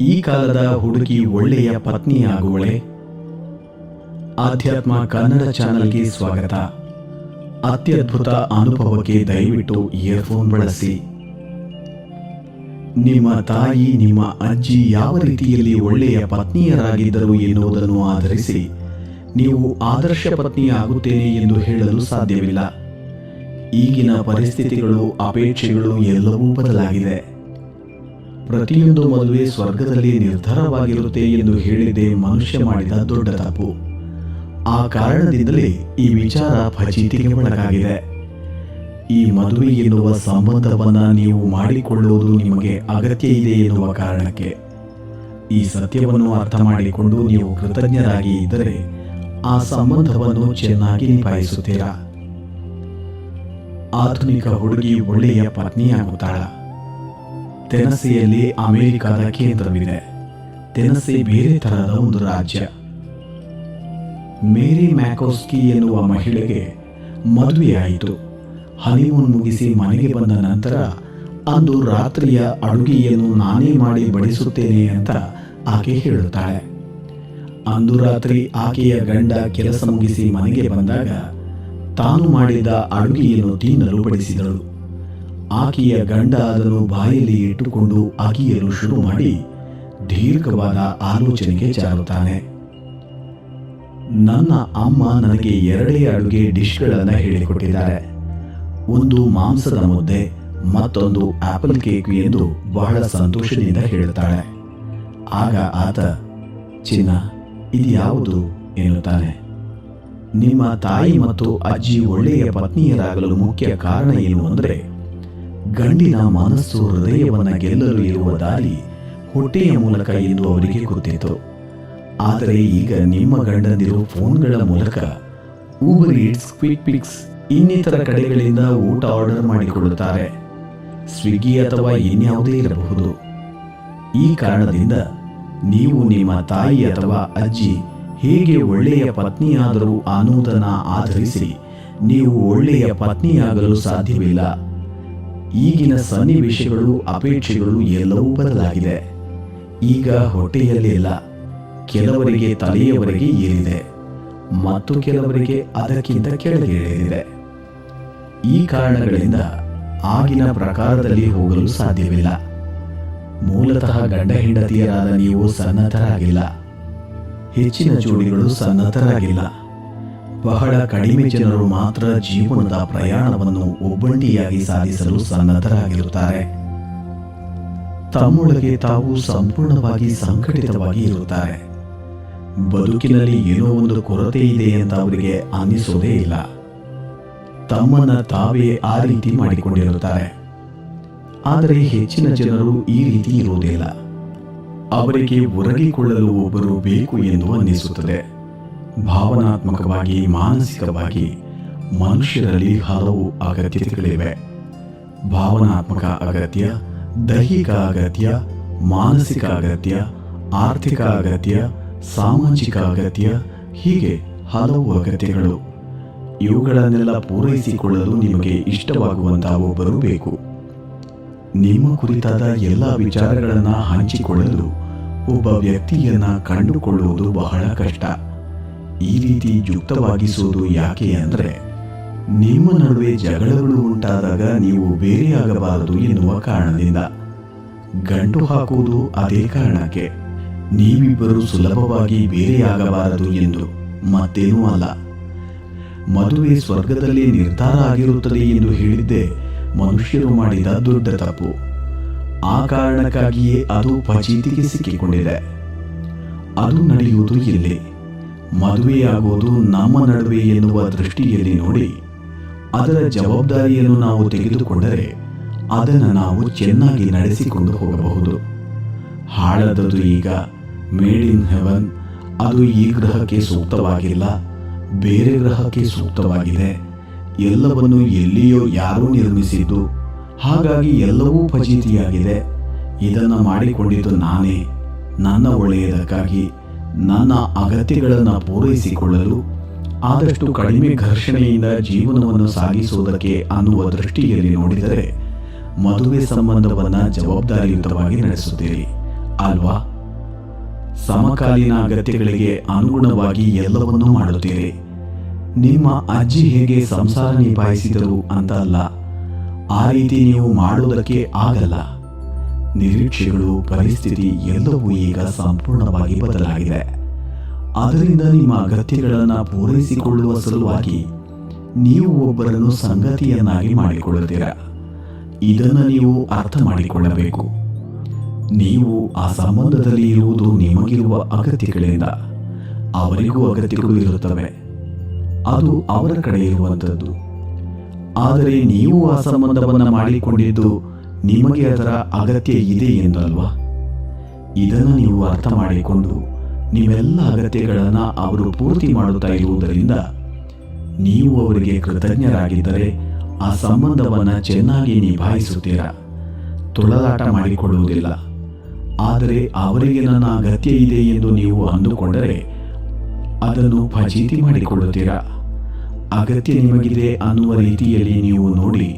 ಈ ಕಾಲದ ಹುಡುಗಿ ಒಳ್ಳೆಯ ಪತ್ನಿಯಾಗುವಳೆ. ಆಧ್ಯಾತ್ಮ ಕನ್ನಡ ಚಾನೆಲ್ಗೆ ಸ್ವಾಗತ. ಅತ್ಯದ್ಭುತ ಅನುಭವಕ್ಕೆ ದಯವಿಟ್ಟು ಇಯರ್ಫೋನ್ ಬಳಸಿ. ನಿಮ್ಮ ತಾಯಿ, ನಿಮ್ಮ ಅಜ್ಜಿ ಯಾವ ರೀತಿಯಲ್ಲಿ ಒಳ್ಳೆಯ ಪತ್ನಿಯರಾಗಿದ್ದರು ಎನ್ನುವುದನ್ನು ಆಧರಿಸಿ ನೀವು ಆದರ್ಶ ಪತ್ನಿ ಆಗುತ್ತೇನೆ ಎಂದು ಹೇಳಲು ಸಾಧ್ಯವಿಲ್ಲ. ಈಗಿನ ಪರಿಸ್ಥಿತಿಗಳು, ಅಪೇಕ್ಷೆಗಳು ಎಲ್ಲವೂ ಬದಲಾಗಿದೆ. ಪ್ರತಿಯೊಂದು ಮದುವೆ ಸ್ವರ್ಗದಲ್ಲಿ ನಿರ್ಧಾರವಾಗಿರುತ್ತೆ ಎಂದು ಹೇಳಿದೆ ಮನುಷ್ಯ ಮಾಡಿದ ದೊಡ್ಡ ತಪ್ಪು. ಆ ಕಾರಣದಿಂದಲೇ ಈ ವಿಚಾರ ಫಜೀತಿಗೆ ಒಳಗಾಗಿದೆ. ಈ ಮದುವೆ ಎನ್ನುವ ಸಂಬಂಧವನ್ನು ನೀವು ಮಾಡಿಕೊಳ್ಳುವುದು ನಿಮಗೆ ಅಗತ್ಯ ಇದೆ ಎನ್ನುವ ಕಾರಣಕ್ಕೆ. ಈ ಸತ್ಯವನ್ನು ಅರ್ಥ ಮಾಡಿಕೊಂಡು ನೀವು ಕೃತಜ್ಞರಾಗಿ ಇದ್ದರೆ ಆ ಸಂಬಂಧವನ್ನು ಚೆನ್ನಾಗಿ ನಿಭಾಯಿಸುತ್ತೀರಾ? ಆಧುನಿಕ ಹುಡುಗಿ ಒಳ್ಳೆಯ ಪತ್ನಿಯಾಗುತ್ತಾಳ? ತೆನಸೆಯಲ್ಲಿ ಅಮೆರಿಕದ ಕೇಂದ್ರವಿದೆ. ತೆನಸೆ ಬೇರೆ ತರಹದ ಒಂದು ರಾಜ್ಯ. ಮೇರಿ ಮ್ಯಾಕೋಸ್ಕಿ ಎನ್ನುವ ಮಹಿಳೆಗೆ ಮದುವೆಯಾಯಿತು. ಹನಿಮೂನ್ ಮುಗಿಸಿ ಮನೆಗೆ ಬಂದ ನಂತರ, ಅಂದು ರಾತ್ರಿಯ ಅಡುಗೆಯನ್ನು ನಾನೇ ಮಾಡಿ ಬಡಿಸುತ್ತೇನೆ ಅಂತ ಆಕೆ ಹೇಳುತ್ತಾಳೆ. ಅಂದು ರಾತ್ರಿ ಆಕೆಯ ಗಂಡ ಕೆಲಸ ಮುಗಿಸಿ ಮನೆಗೆ ಬಂದಾಗ, ತಾನು ಮಾಡಿದ ಅಡುಗೆಯನ್ನು ತಿನ್ನಲು ಬಡಿಸಿದಳು. ಆಕೆಯ ಗಂಡ ಅದನ್ನು ಬಾಯಲ್ಲಿ ಇಟ್ಟುಕೊಂಡು ಅಗಿಯಲು ಶುರು ಮಾಡಿ ದೀರ್ಘವಾದ ಆಲೋಚನೆಗೆ ಜಾರುತ್ತಾನೆ. ನನ್ನ ಅಮ್ಮ ನನಗೆ ಎರಡೇ ಅಡುಗೆ ಡಿಶ್ಗಳನ್ನು ಹೇಳಿಕೊಟ್ಟಿದ್ದಾರೆ. ಒಂದು ಮಾಂಸದ ಮುದ್ದೆ, ಮತ್ತೊಂದು ಆಪಲ್ ಕೇಕ್ ಎಂದು ಬಹಳ ಸಂತೋಷದಿಂದ ಹೇಳುತ್ತಾಳೆ. ಆಗ ಆತ, ಚಿನ್ನ ಇದು ಯಾವುದು ಎನ್ನುತ್ತಾನೆ. ನಿಮ್ಮ ತಾಯಿ ಮತ್ತು ಅಜ್ಜಿ ಒಳ್ಳೆಯ ಪತ್ನಿಯರಾಗಲು ಮುಖ್ಯ ಕಾರಣ ಏನು ಅಂದರೆ ಗಂಡಿನ ಮನಸ್ಸು ಹೃದಯವನ್ನ ಗೆಲ್ಲಲು ಇರುವ ದಾರಿ ಹೊಟ್ಟೆಯ ಮೂಲಕ ಎಂದು ಅವರಿಗೆ ಗೊತ್ತಿತ್ತು. ಆದರೆ ಈಗ ನಿಮ್ಮ ಗಂಡಂದಿರು ಫೋನ್ಗಳ ಮೂಲಕ ಊಬರ್ ಈಟ್ಸ್ ಕ್ವಿಕ್ ಪಿಕ್ಸ್ ಇನ್ನಿತರ ಕಡೆಗಳಿಂದ ಊಟ ಆರ್ಡರ್ ಮಾಡಿಕೊಳ್ಳುತ್ತಾರೆ ಸ್ವಿಗ್ಗಿ ಅಥವಾ ಇನ್ಯಾವುದೇ ಇರಬಹುದು. ಈ ಕಾರಣದಿಂದ ನೀವು ನಿಮ್ಮ ತಾಯಿ ಅಥವಾ ಅಜ್ಜಿ ಹೇಗೆ ಒಳ್ಳೆಯ ಪತ್ನಿಯಾದರೂ ಅನ್ನುವುದನ್ನು ಆಧರಿಸಿ ನೀವು ಒಳ್ಳೆಯ ಪತ್ನಿಯಾಗಲು ಸಾಧ್ಯವಿಲ್ಲ. ಈಗಿನ ಸನ್ನಿವೇಶಗಳು, ಅಪೇಕ್ಷೆಗಳು ಎಲ್ಲವೂ ಬದಲಾಗಿದೆ. ಈಗ ಹೊಟ್ಟೆಯಲ್ಲಿಲ್ಲ ಕೆಲವರಿಗೆ ತಲೆಯವರೆಗೆ ಏರಿದೆ. ಮತ್ತು ಕೆಲವರಿಗೆ ಅದಕ್ಕಿಂತ ಕೆಳಗೆ ಇಳಿದಿದೆ ಈ ಕಾರಣಗಳಿಂದ ಆಗಿನ ಪ್ರಕಾರದಲ್ಲಿ ಹೋಗಲು ಸಾಧ್ಯವಿಲ್ಲ. ಮೂಲತಃ ಗಂಡ ಹೆಂಡತಿಯರಾದ ನೀವು ಸನ್ನದ್ಧರಾಗಿಲ್ಲ. ಹೆಚ್ಚಿನ ಜೋಡಿಗಳು ಸನ್ನದ್ಧರಾಗಿಲ್ಲ. ಬಹಳ ಕಡಿಮೆ ಜನರು ಮಾತ್ರ ಜೀವನದ ಪ್ರಯಾಣವನ್ನು ಒಬ್ಬಂಟಿಯಾಗಿ ಸಾಧಿಸಲು ಸನ್ನದ್ಧರಾಗಿರುತ್ತಾರೆ. ತಮ್ಮೊಳಗೆ ತಾವು ಸಂಪೂರ್ಣವಾಗಿ ಸಂಘಟಿತವಾಗಿ ಇರುತ್ತಾರೆ. ಬದುಕಿನಲ್ಲಿ ಏನೋ ಒಂದು ಕೊರತೆ ಇದೆ ಅಂತ ಅವರಿಗೆ ಅನಿಸೋದೇ ಇಲ್ಲ. ತಮ್ಮನ್ನ ತಾವೇ ಆ ರೀತಿ ಮಾಡಿಕೊಂಡಿರುತ್ತಾರೆ. ಆದರೆ ಹೆಚ್ಚಿನ ಜನರು ಈ ರೀತಿ ಇರುವುದಿಲ್ಲ. ಅವರಿಗೆ ಒರಗಿಕೊಳ್ಳಲು ಒಬ್ಬರು ಬೇಕು ಎಂದು ಅನ್ನಿಸುತ್ತದೆ. ಭಾವನಾತ್ಮಕವಾಗಿ, ಮಾನಸಿಕವಾಗಿ ಮನುಷ್ಯರಲ್ಲಿ ಹಲವು ಅಗತ್ಯತೆಗಳಿವೆ. ಭಾವನಾತ್ಮಕ ಅಗತ್ಯ, ದೈಹಿಕ ಅಗತ್ಯ, ಮಾನಸಿಕ ಅಗತ್ಯ, ಆರ್ಥಿಕ ಅಗತ್ಯ, ಸಾಮಾಜಿಕ ಅಗತ್ಯ, ಹೀಗೆ ಹಲವು ಅಗತ್ಯಗಳು. ಇವುಗಳನ್ನೆಲ್ಲ ಪೂರೈಸಿಕೊಳ್ಳಲು ನಿಮಗೆ ಇಷ್ಟವಾಗುವಂತಹ ಒಬ್ಬರು ಬೇಕು ನಿಮ್ಮ ಕುರಿತಾದ ಎಲ್ಲ ವಿಚಾರಗಳನ್ನು ಹಂಚಿಕೊಳ್ಳಲು ಒಬ್ಬ ವ್ಯಕ್ತಿಯನ್ನ ಕಂಡುಕೊಳ್ಳುವುದು ಬಹಳ ಕಷ್ಟ. ಈ ರೀತಿ ಯುಕ್ತವಾಗಿಸುವುದು ಯಾಕೆ ಅಂದರೆ, ನಿಮ್ಮ ನಡುವೆ ಜಗಳಗಳು ಉಂಟಾದಾಗ ನೀವು ಬೇರೆಯಾಗಬಾರದು ಎನ್ನುವ ಕಾರಣದಿಂದ. ಗಂಟು ಹಾಕುವುದು ಅದೇ ಕಾರಣಕ್ಕೆ. ನೀವಿಬ್ಬರು ಸುಲಭವಾಗಿ ಬೇರೆಯಾಗಬಾರದು ಎಂದು ಮತ್ತೇನೂ ಅಲ್ಲ. ಮದುವೆ ಸ್ವರ್ಗದಲ್ಲಿ ನಿರ್ಧಾರ ಆಗಿರುತ್ತದೆ ಎಂದು ಹೇಳಿದ್ದೆ ಮನುಷ್ಯರು ಮಾಡಿದ ದೊಡ್ಡ ತಪ್ಪು. ಆ ಕಾರಣಕ್ಕಾಗಿಯೇ ಅದು ಫಜೀತಿಗೆ ಸಿಕ್ಕಿಕೊಂಡಿದೆ. ಅದು ನಡೆಯುವುದು ಇಲ್ಲಿ ಮದುವೆಯಾಗುವುದು ನಮ್ಮ ನಡುವೆ ಎನ್ನುವ ದೃಷ್ಟಿಯಲ್ಲಿ ನೋಡಿ, ಅದರ ಜವಾಬ್ದಾರಿಯನ್ನು ನಾವು ತೆಗೆದುಕೊಂಡರೆ ಅದನ್ನು ನಾವು ಚೆನ್ನಾಗಿ ನಡೆಸಿಕೊಂಡು ಹೋಗಬಹುದು. ಹಾಳದದು ಈಗ, ಮೇಡ್ ಇನ್ ಹೆವನ್, ಅದು ಈ ಗ್ರಹಕ್ಕೆ ಸೂಕ್ತವಾಗಿಲ್ಲ, ಬೇರೆ ಗ್ರಹಕ್ಕೆ ಸೂಕ್ತವಾಗಿದೆ. ಎಲ್ಲವನ್ನು ಎಲ್ಲಿಯೋ ಯಾರೂ ನಿರ್ಮಿಸಿದ್ದು, ಹಾಗಾಗಿ ಎಲ್ಲವೂ ಫಜೀತಿಯಾಗಿದೆ. ಇದನ್ನು ಮಾಡಿಕೊಂಡಿದ್ದು ನಾನೇ, ನನ್ನ ಒಳ್ಳೆಯದಕ್ಕಾಗಿ. ನನ್ನ ಅಗತ್ಯಗಳನ್ನು ಪೂರೈಸಿಕೊಳ್ಳಲು, ಆದಷ್ಟು ಕಡಿಮೆ ಘರ್ಷಣೆಯಿಂದ ಜೀವನವನ್ನು ಸಾಗಿಸುವುದಕ್ಕೆ ಅನ್ನುವ ದೃಷ್ಟಿಯಲ್ಲಿ ನೋಡಿದರೆ, ಮದುವೆ ಸಂಬಂಧವನ್ನು ಜವಾಬ್ದಾರಿಯುತವಾಗಿ ನಡೆಸುತ್ತೀರಿ ಅಲ್ವಾ? ಸಮಕಾಲೀನ ಅಗತ್ಯಗಳಿಗೆ ಅನುಗುಣವಾಗಿ ಎಲ್ಲವನ್ನೂ ಮಾಡುತ್ತೀರಿ ನಿಮ್ಮ ಅಜ್ಜಿ ಹೇಗೆ ಸಂಸಾರ ನಿಭಾಯಿಸಿದರು ಅಂತ ಅಲ್ಲ ಆ ರೀತಿ ನೀವು ಮಾಡುವುದಕ್ಕೆ ಆಗಲ್ಲ. ನಿರೀಕ್ಷೆಗಳು, ಪರಿಸ್ಥಿತಿ ಎಲ್ಲವೂ ಈಗ ಸಂಪೂರ್ಣವಾಗಿ ಬದಲಾಗಿದೆ. ಅದರಿಂದ ನಿಮ್ಮ ಅಗತ್ಯಗಳನ್ನು ಪೂರೈಸಿಕೊಳ್ಳುವ ಸಲುವಾಗಿ ನೀವು ಒಬ್ಬರನ್ನು ಸಂಗತಿಯನ್ನಾಗಿ ಮಾಡಿಕೊಳ್ಳುತ್ತೀರ. ಇದನ್ನು ನೀವು ಅರ್ಥ ಮಾಡಿಕೊಳ್ಳಬೇಕು. ನೀವು ಆ ಸಂಬಂಧದಲ್ಲಿ ಇರುವುದು ನಿಮಗಿರುವ ಅಗತ್ಯಗಳಿಂದ. ಅವರಿಗೂ ಅಗತ್ಯಗಳು ಇರುತ್ತವೆ. ಅದು ಅವರ ಕಡೆ ಇರುವಂಥದ್ದು ಆದರೆ ನೀವು ಆ ಸಂಬಂಧವನ್ನು ಮಾಡಿಕೊಂಡಿದ್ದು ನಿಮಗೆ ಅದರ ಅಗತ್ಯ ಇದೆ ಎಂದಲ್ವಾ? ಇದನ್ನು ನೀವು ಅರ್ಥ ಮಾಡಿಕೊಂಡು ನಿಮ್ಮೆಲ್ಲ ಅಗತ್ಯಗಳನ್ನು ಅವರು ಪೂರ್ತಿ ಮಾಡುತ್ತಾ ಇರುವುದರಿಂದ ನೀವು ಅವರಿಗೆ ಕೃತಜ್ಞರಾಗಿದ್ದರೆ ಆ ಸಂಬಂಧವನ್ನು ಚೆನ್ನಾಗಿ ನಿಭಾಯಿಸುತ್ತೀರಾ? ತೊಳಲಾಟ ಮಾಡಿಕೊಳ್ಳುವುದಿಲ್ಲ. ಆದರೆ ಅವರಿಗೆ ನನ್ನ ಅಗತ್ಯ ಇದೆ ಎಂದು ನೀವು ಅಂದುಕೊಂಡರೆ ಅದನ್ನು ಫಜೀತಿ ಮಾಡಿಕೊಳ್ಳುತ್ತೀರಾ? ಅಗತ್ಯ ನಿಮಗಿದೆ ಅನ್ನುವ ರೀತಿಯಲ್ಲಿ ನೀವು ನೋಡಿ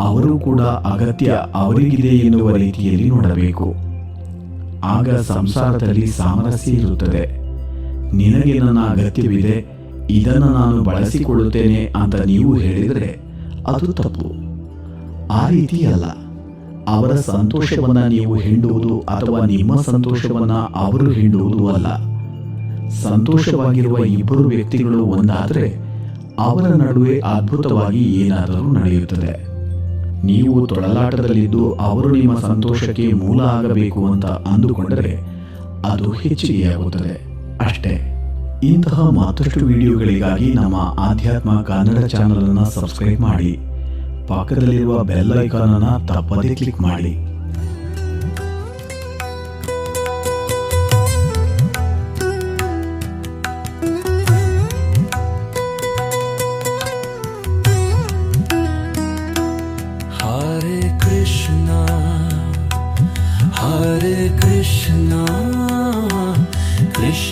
ಅವರು ಕೂಡ ಅಗತ್ಯ ಅವರಿಗಿದೆ ಎನ್ನುವ ರೀತಿಯಲ್ಲಿ ನೋಡಬೇಕು. ಆಗ ಸಂಸಾರದಲ್ಲಿ ಸಾಮರಸ್ಯ ಇರುತ್ತದೆ. ನಿನಗೆ ನನ್ನ ಅಗತ್ಯವಿದೆ, ಇದನ್ನು ನಾನು ಬಳಸಿಕೊಳ್ಳುತ್ತೇನೆ ಅಂತ ನೀವು ಹೇಳಿದರೆ ಅದು ತಪ್ಪು. ಆ ರೀತಿ ಅಲ್ಲ. ಅವರ ಸಂತೋಷವನ್ನು ನೀವು ಹಿಂಡುವುದು ಅಥವಾ ನಿಮ್ಮ ಸಂತೋಷವನ್ನು ಅವರು ಹಿಂಡುವುದು ಅಲ್ಲ. ಸಂತೋಷವಾಗಿರುವ ಇಬ್ಬರು ವ್ಯಕ್ತಿಗಳು ಒಂದಾದರೆ ಅವರ ನಡುವೆ ಅದ್ಭುತವಾಗಿ ಏನಾದರೂ ನಡೆಯುತ್ತದೆ. ನೀವು ತೊಳಲಾಟದಲ್ಲಿದ್ದು ಅವರು ನಿಮ್ಮ ಸಂತೋಷಕ್ಕೆ ಮೂಲ ಆಗಬೇಕು ಅಂತ ಅಂದುಕೊಂಡರೆ ಅದು ಹೆಚ್ಚಿಗೆಯಾಗುತ್ತದೆ ಅಷ್ಟೇ, ಇಂತಹ ಮತ್ತಷ್ಟು ವಿಡಿಯೋಗಳಿಗಾಗಿ ನಮ್ಮ ಆಧ್ಯಾತ್ಮ ಕನ್ನಡ ಚಾನಲ್ ಅನ್ನು ಸಬ್ಸ್ಕ್ರೈಬ್ ಮಾಡಿ, ಪಕ್ಕದಲ್ಲಿರುವ ಬೆಲ್ ಐಕಾನ್ ಅನ್ನು ತಪ್ಪದೇ ಕ್ಲಿಕ್ ಮಾಡಿ.